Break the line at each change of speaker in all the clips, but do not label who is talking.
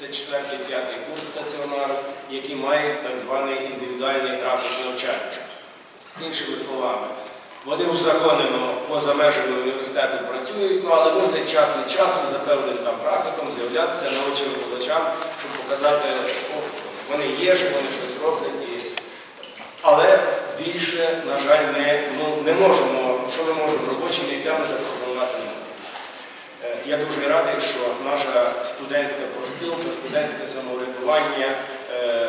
це 4-5 курс стаціонару, які мають так званий індивідуальний графік навчання. Іншими словами, вони узаконено поза межами університету працюють, ну, але мусять час від часу за певним там графіком з'являтися очі викладачам, щоб показати, о, вони є, що вони щось роблять. Але більше, на жаль, ми ну, не можемо, що ми можемо робочі місцями запропонувати. Е, Я дуже радий, що наша студентська профспілка, студентське самоврядування е,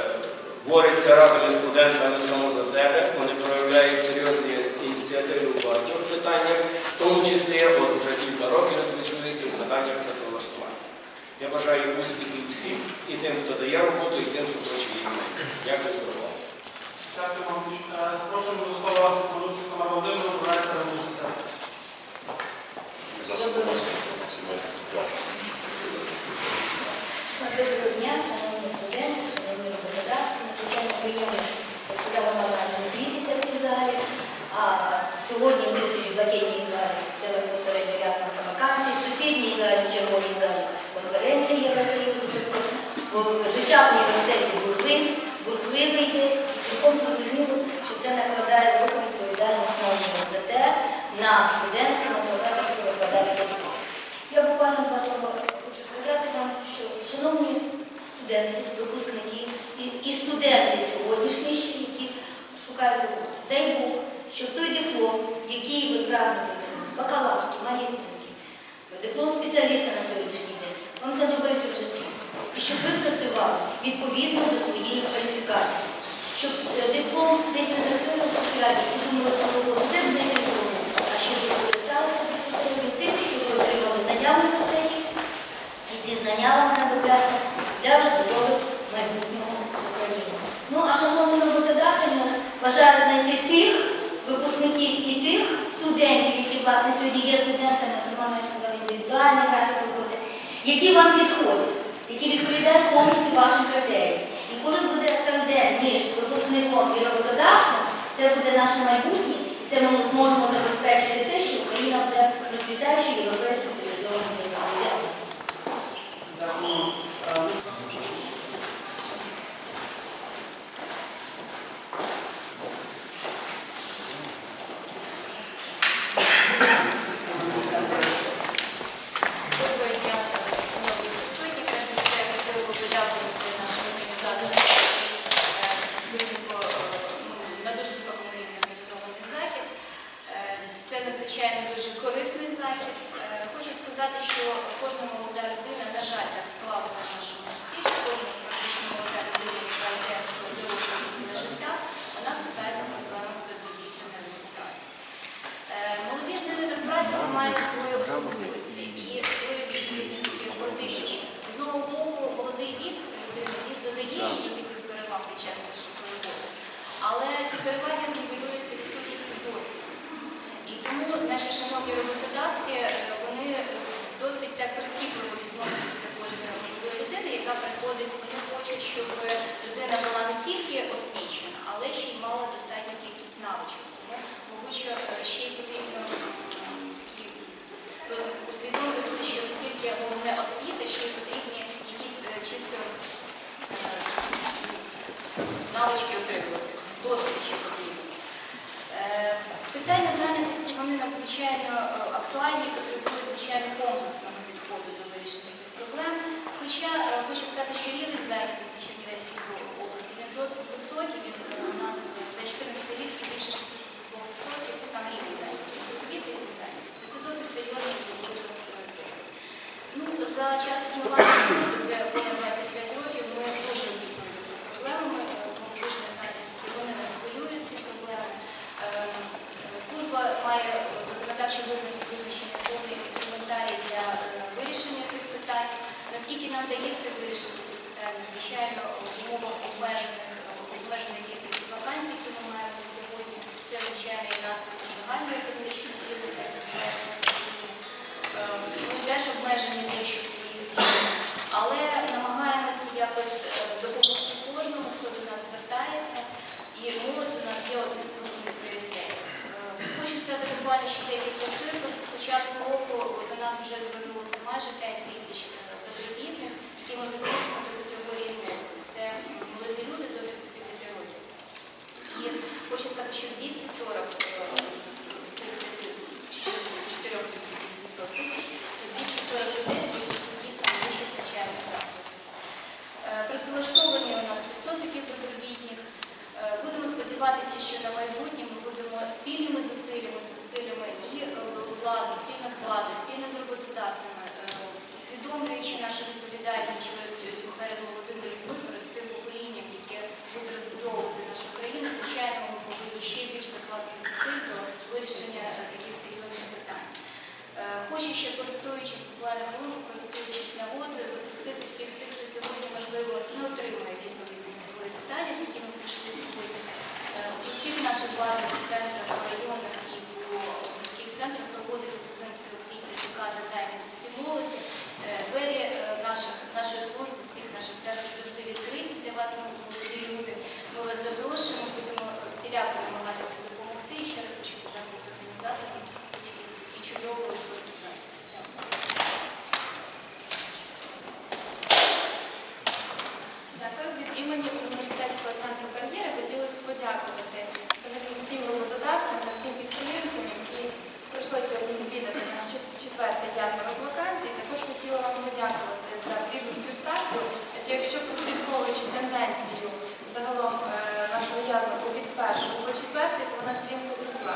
бореться разом із студентами само за себе. Вони проявляють серйозні ініціативи у багатьох питаннях, в тому числі от вже кілька років, як ви чуєте, в питаннях працевлаштування. Я бажаю успіхів всім, і тим, хто дає роботу, і тим, хто хоче її знайти. Дякую за увагу.
Дякую вам. Е, Запрошуємо до слова Борусу Тамару Володимиру, проректора університету.
Доброго дня, шановні студенти, шановні роботодавці. Надзвичайно приємно, як сказала мама, зустрітися в цій залі. А сьогодні зустріч в блакитній залі це безпосередньо ярмарка вакансій, в сусідній залі, в червоній залі конференція Євросоюзу. Тобто життя в університеті бурхлив, бурхливе йде, цілком зрозуміло, що це накладає велику відповідальність на університет, на студентів, на професорську викладацьку. Я буквально два слова хочу сказати вам, що шановні студенти, випускники і, і студенти сьогоднішні, які шукають роботу, дай Бог, щоб той диплом, який ви прагнете, бакалаврський, магістерський, диплом спеціаліста на сьогоднішній день, вам знадобився в житті. І щоб ви працювали відповідно до своєї кваліфікації, щоб е, диплом десь не закрили в шухляді і думали про роботу, де б ту роботу, а щоб ви скористалися безпосередньо тим, що ви отримали знання в університеті, і ці знання вам знадобляться для розбудови майбутнього України. Ну а шановні роботодавці, бажаю знайти тих випускників і тих студентів, які власне сьогодні є студентами, сказав, індивідуальний графік роботи, які вам підходять, які відповідають повністю вашим критеріям. І коли буде тандем між випускником і роботодавцем, це буде наше майбутнє, і це ми зможемо забезпечити те, що Україна буде процвітаючою європейською цивілізованою державою. Дякую.
Сказати, що кожна молода людина, на жаль, так склалося в нашому житті, що кожна практично молода людина, яка йде з дорослого життя, вона звертається з проблемами безробіття на реабілітацію. Е, Молодіжний ринок праці має свої особливості і свої відповідні протиріччя. З одного боку, молодий вік людини додає їй якихось переваг під час пошуку роботи, але ці переваги нівелюються відсутністю досвіду. І тому наші шановні роботодавці, е, вони досить так прискіпливо відносяться до кожної молодої людини, яка приходить, вони хочуть, щоб людина була не тільки освічена, але ще й мала достатню кількість навичок. Тому, мабуть, що е, ще й потрібно м, такі, е, усвідомлювати, що не тільки головне освіта, ще й потрібні якісь е, чисто е, навички отримувати. Досвід ще потрібно. Е, Питання зайнятості вони надзвичайно е, актуальні і потребують звичайно комплексного підходу до вирішення цих проблем. Хоча е, хочу сказати, що рівень зайнятості Чернівецької області він досить високий. Він е, у нас за 14 рік це більше 62% саме рівень зайнятості. Освіти і рівень зайнятості. Це досить серйозний дуже Ну, за час існування служби, це понад 25 років, ми дуже обізнані з проблемами е, молодіжної зайнятості. Вони нас ці проблеми. Ем, Служба має законодавчо визна- визначення повний інструментарій для е, вирішення цих питань. Наскільки нам вдається вирішити ці питання, звичайно, в умовах обмеженої кількості вакансій, які ми маємо на сьогодні, це звичайно і загальної економічної кризи. Ем, Ми теж обмежені дещо є одним з головних пріоритетів. Е, хочу сказати буквально ще декілька цифр. З початку року до нас вже звернулося майже 5 тисяч безробітних, які ми відносимо до категорії молоді. Це молоді люди до 35 років. І хочу сказати, що 240 базових центрах, районах і по міських центрах проводиться з 11 квітня зайнятості молоді. Е, Двері е, нашої служби, всіх наших центрів завжди відкриті для вас, ми люди. Ми вас запрошуємо, будемо е, всіляко
1 по 4 то вона стрімко зросла,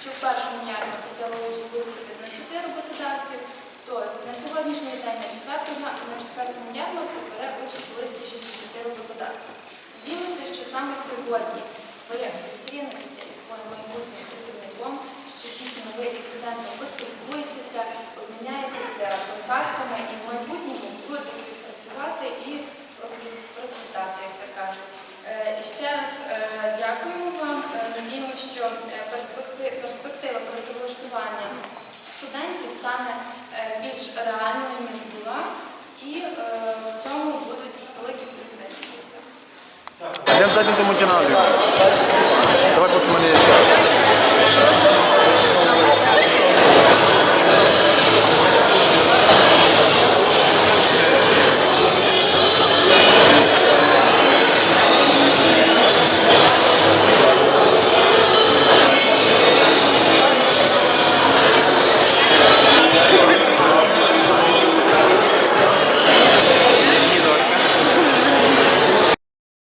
що в першому ярмарку взяло участь близько 15 роботодавців, то на сьогоднішній день на четвертому, на четвертому ярмарку бере участь близько 60 роботодавців. Дивимося, що саме сьогодні ми зустрінемося із своїм майбутнім працівником, що тісно ви і студентом поспілкуєтеся, обміняєтеся контактами. Що е, перспектива працевлаштування студентів стане е, більш реальною, ніж була, і е, в цьому будуть великі плюси.
Я заднім тому. Давай поки мені.